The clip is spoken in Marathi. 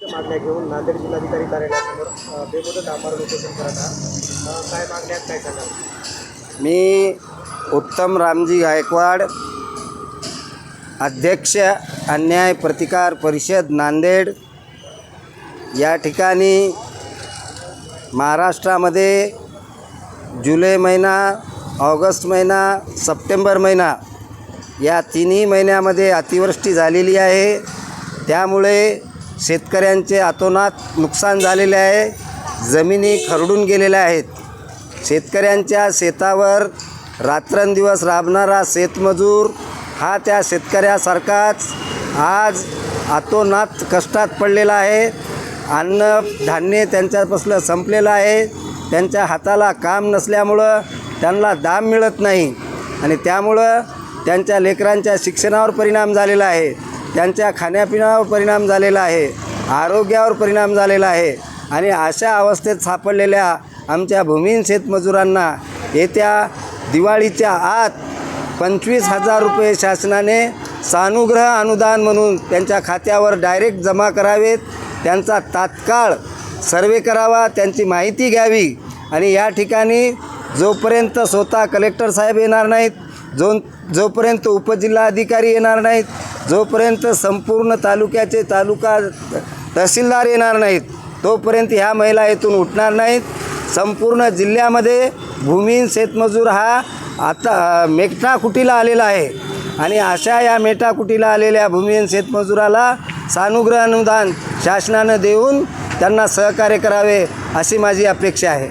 मागण्या घेऊन नांदेड जिल्हाधिकारी कार्यालयासमोर बेमुदत आमरण उपोषण करत आहात. काय मागण्या आहेत, काय सांगाल? मी उत्तम रामजी गायकवाड अध्यक्ष अन्याय प्रतिकार परिषद नांदेड या ठिकाणी महाराष्ट्रामध्ये जुलै महिना ऑगस्ट महिना सप्टेंबर महिना या तिन्ही महिन्यामध्ये अतिवृष्टी झालेली आहे. त्यामुळे शेतकऱ्यांचे अतोनात नुकसान झालेले आहे जमिनी खरडून गेलेल्या आहेत. शेतकऱ्यांच्या शेतावर रात्रंदिवस राबणारा शेतमजूर हा त्या शेतकऱ्यासारखाच आज अतोनात कष्टात पडलेला आहे. अन्न धान्य त्यांच्यापासलं संपलेलं आहे. त्यांच्या हाताला काम नसल्यामुळं त्यांना दाम मिळत नाही आणि त्यामुळं त्यांच्या लेकरांच्या शिक्षणावर परिणाम झालेला आहे. त्यांच्या खाण्यापिण्यावर परिणाम झालेला आहे आरोग्यावर परिणाम झालेला आहे आणि अशा अवस्थेत सापडलेल्या आमच्या भूमिहीन शेतमजुरांना येत्या दिवाळीच्या आत पंचवीस हजार रुपये शासनाने सानुग्रह अनुदान म्हणून त्यांच्या खात्यावर डायरेक्ट जमा करावेत. त्यांचा तात्काळ सर्वे करावा त्यांची माहिती घ्यावी आणि या ठिकाणी जोपर्यंत स्वतः कलेक्टर साहेब येणार नाहीत जो जोपर्यंत उपजिल्हाधिकारी येणार नाहीत जोपर्यंत संपूर्ण तालुक्याचे तालुका तहसीलदार येणार नाहीत तोपर्यंत ह्या महिला येथून उठणार नाहीत. संपूर्ण जिल्ह्यामध्ये भूमिहीन शेतमजूर हा आता मेटाकुटीला आलेला आहे. आणि अशा या मेटाकुटीला आलेल्या भूमिहीन शेतमजुराला सानुग्रह अनुदान शासनानं देऊन त्यांना सहकार्य करावे अशी माझी अपेक्षा आहे.